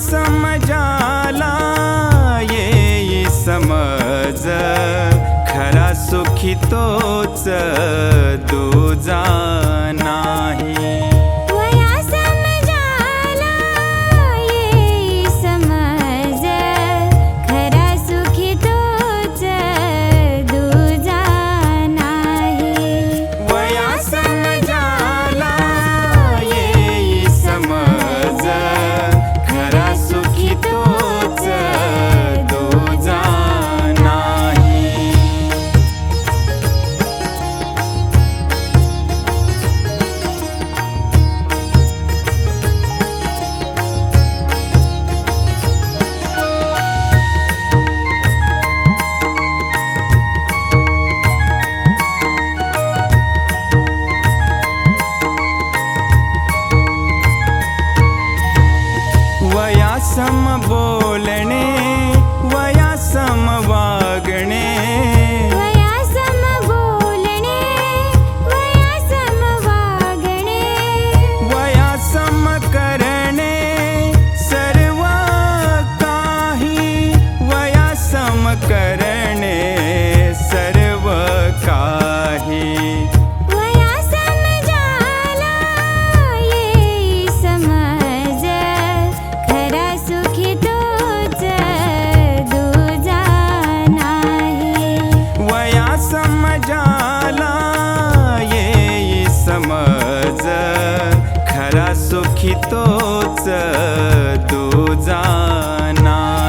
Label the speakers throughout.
Speaker 1: समजाला ये समज. खरा सुखी तोच दुजा
Speaker 2: favor. तोच तुझा नाही.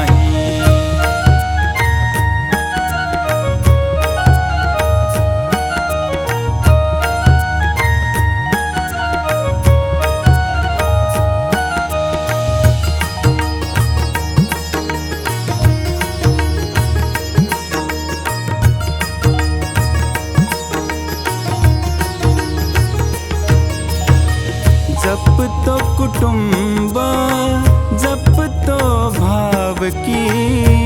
Speaker 2: जपतो कुटुंब
Speaker 1: जप तो
Speaker 2: भाव की।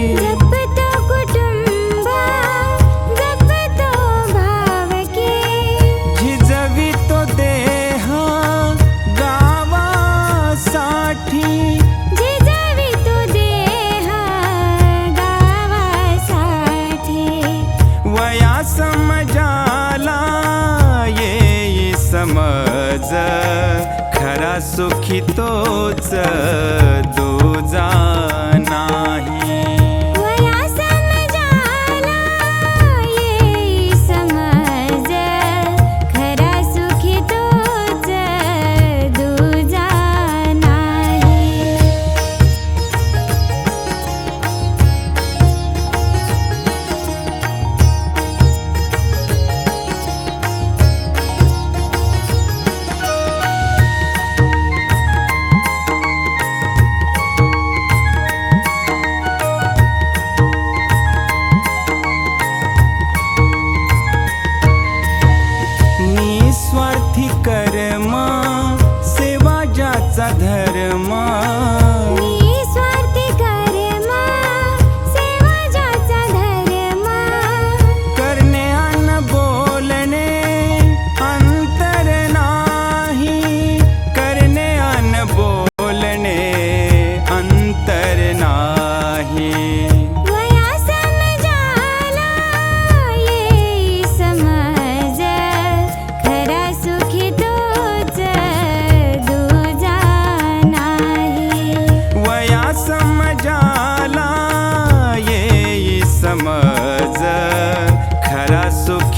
Speaker 2: सुखी तोच दुजा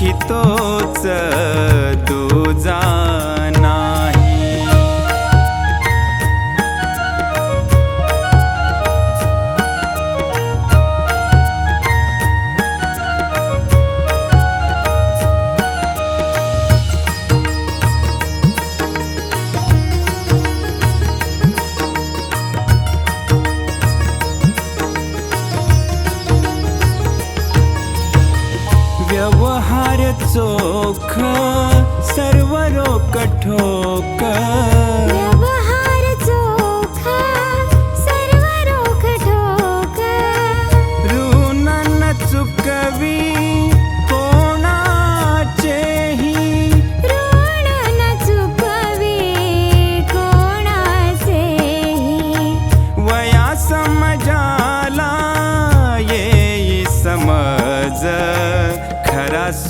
Speaker 1: हितोच दूजा
Speaker 2: चोख तो सर्वरो कठोकर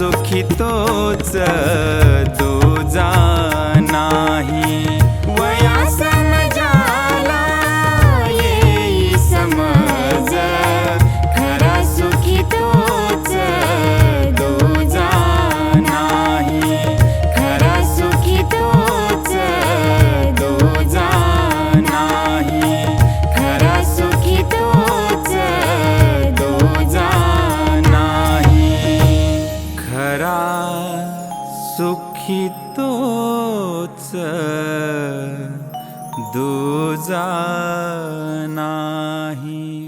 Speaker 2: दुखितोच तोच दूजा दूजा नाही